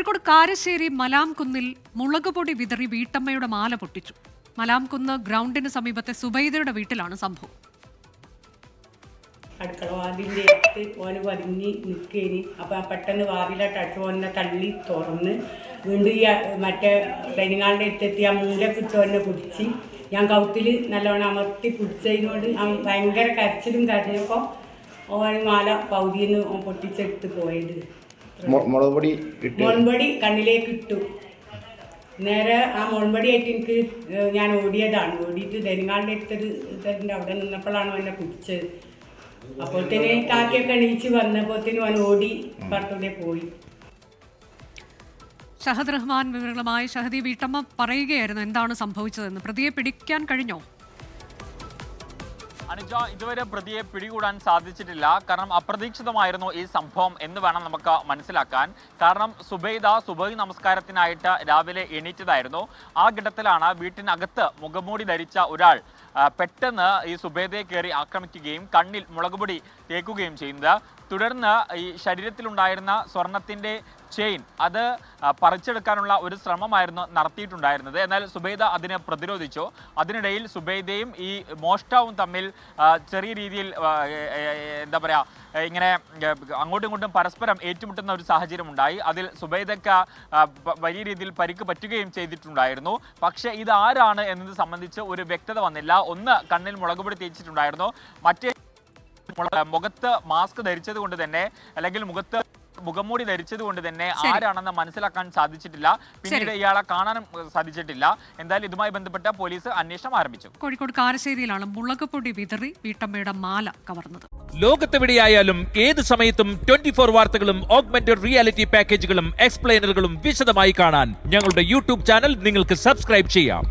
കോഴിക്കോട് കാരശ്ശേരി മലാംകുന്നിൽ മുളകുപൊടി വിതറി വീട്ടമ്മയുടെ മാല പൊട്ടിച്ചു. മലാംകുന്ന് ഗ്രൗണ്ടിന് സമീപത്തെ സുബൈദയുടെ വീട്ടിലാണ് സംഭവം. അടുക്കള വാതിലിന്റെ അടുത്ത് ഓന് പതിഞ്ഞ് നിൽക്കേനി അപ്പം പെട്ടെന്ന് വാതിലായിട്ട് അടിച്ചു ഓനെ തള്ളി തുറന്ന് വീണ്ടും ഈ മറ്റേ ഡൈനിങ് അടുത്തെത്തി. ആ മൂല ഓനെ പിടിച്ച്. ഞാൻ കൗത്തിൽ നല്ലോണം അമർത്തി പിടിച്ചതിനോട് ഭയങ്കര കരച്ചിലും കരഞ്ഞപ്പോൾ ഓൻ മാല പൗതിയിൽ നിന്ന് പൊട്ടിച്ചെടുത്ത് പോയത്. മുളക് പൊടി ഇട്ട് കണ്ണിലേക്ക് ഇട്ടു. നേരെ ആ മുൾപൊടി ആയിട്ട് എനിക്ക് ഞാൻ ഓടിയതാണ്. ഓടിയിട്ട് ധനികാളിന്റെ അടുത്തൊരു ഇതിന്റെ അവിടെ നിന്നപ്പോഴാണ് എന്നെ പിടിച്ചത്. അപ്പോഴത്തേന് കാക്കിയൊക്കെ എണീച്ച് വന്നപ്പോഴത്തേനും അവൻ ഓടി പുറത്തൂടെ പോയി. ഷഹദ് റഹ്മാൻ വിവരങ്ങളുമായി ഷഹദി വീട്ടമ്മ പറയുകയായിരുന്നു എന്താണ് സംഭവിച്ചതെന്ന്. പ്രതിയെ പിടിക്കാൻ കഴിഞ്ഞോ? അനുജ ഇതുവരെ പ്രതിയെ പിടികൂടാൻ സാധിച്ചിട്ടില്ല. കാരണം അപ്രതീക്ഷിതമായിരുന്നു ഈ സംഭവം എന്ന് വേണം നമുക്ക് മനസ്സിലാക്കാൻ. കാരണം സുബൈദ സുബൈ നമസ്കാരത്തിനായിട്ട് രാവിലെ എണീറ്റതായിരുന്നു. ആ ഘട്ടത്തിലാണ് വീട്ടിനകത്ത് മുഖമൂടി ധരിച്ച ഒരാൾ പെട്ടെന്ന് ഈ സുബേദയെ കയറി ആക്രമിക്കുകയും കണ്ണിൽ മുളകുപൊടി തേക്കുകയും ചെയ്യുന്നത്. തുടർന്ന് ഈ ശരീരത്തിലുണ്ടായിരുന്ന സ്വർണത്തിന്റെ ചെയിൻ അത് പറിച്ചെടുക്കാനുള്ള ഒരു ശ്രമമായിരുന്നു നടത്തിയിട്ടുണ്ടായിരുന്നത്. എന്നാൽ സുബൈദ അതിനെ പ്രതിരോധിച്ചു. അതിനിടയിൽ സുബൈദയും ഈ മോഷ്ടാവും തമ്മിൽ ചെറിയ രീതിയിൽ എന്താ പറയുക ഇങ്ങനെ അങ്ങോട്ടും ഇങ്ങോട്ടും പരസ്പരം ഏറ്റുമുട്ടുന്ന ഒരു സാഹചര്യം ഉണ്ടായി. അതിൽ സുബൈദക്ക വലിയ രീതിയിൽ പരിക്ക് പറ്റുകയും ചെയ്തിട്ടുണ്ടായിരുന്നു. പക്ഷേ ഇത് ആരാണ് എന്നത് സംബന്ധിച്ച് ഒരു വ്യക്തത വന്നില്ല. ഒന്ന് കണ്ണിൽ മുളകുപൊടി തേച്ചിട്ടുണ്ടായിരുന്നു. മറ്റേ മുഖത്ത് മാസ്ക് ധരിച്ചത് കൊണ്ട് തന്നെ അല്ലെങ്കിൽ മുഖത്ത് മുഖംമൂടി ധരിച്ചത് കൊണ്ട് തന്നെ. ആരാണെന്ന് മനസ്സിലാക്കാൻ സാധിച്ചിട്ടില്ല. പിന്നീട് ഇയാളെ കാണാനും സാധിച്ചിട്ടില്ല. എന്തായാലും ഇതുമായി ബന്ധപ്പെട്ട പോലീസ് അന്വേഷണം ആരംഭിച്ചു. കോഴിക്കോട് കാരശ്ശേരിയിലാണ് മുളകുപൊടി വിതറി വീട്ടമ്മയുടെ മാല കവർന്നത്. ലോകത്തെവിടെയായാലും ഏത് സമയത്തും ട്വന്റി ഫോർ വാർത്തകളും ഓഗ്മെന്റഡ് റിയാലിറ്റി പാക്കേജുകളും എക്സ്പ്ലെയിനറുകളും വിശദമായി കാണാൻ ഞങ്ങളുടെ യൂട്യൂബ് ചാനൽ നിങ്ങൾക്ക് സബ്സ്ക്രൈബ് ചെയ്യാം.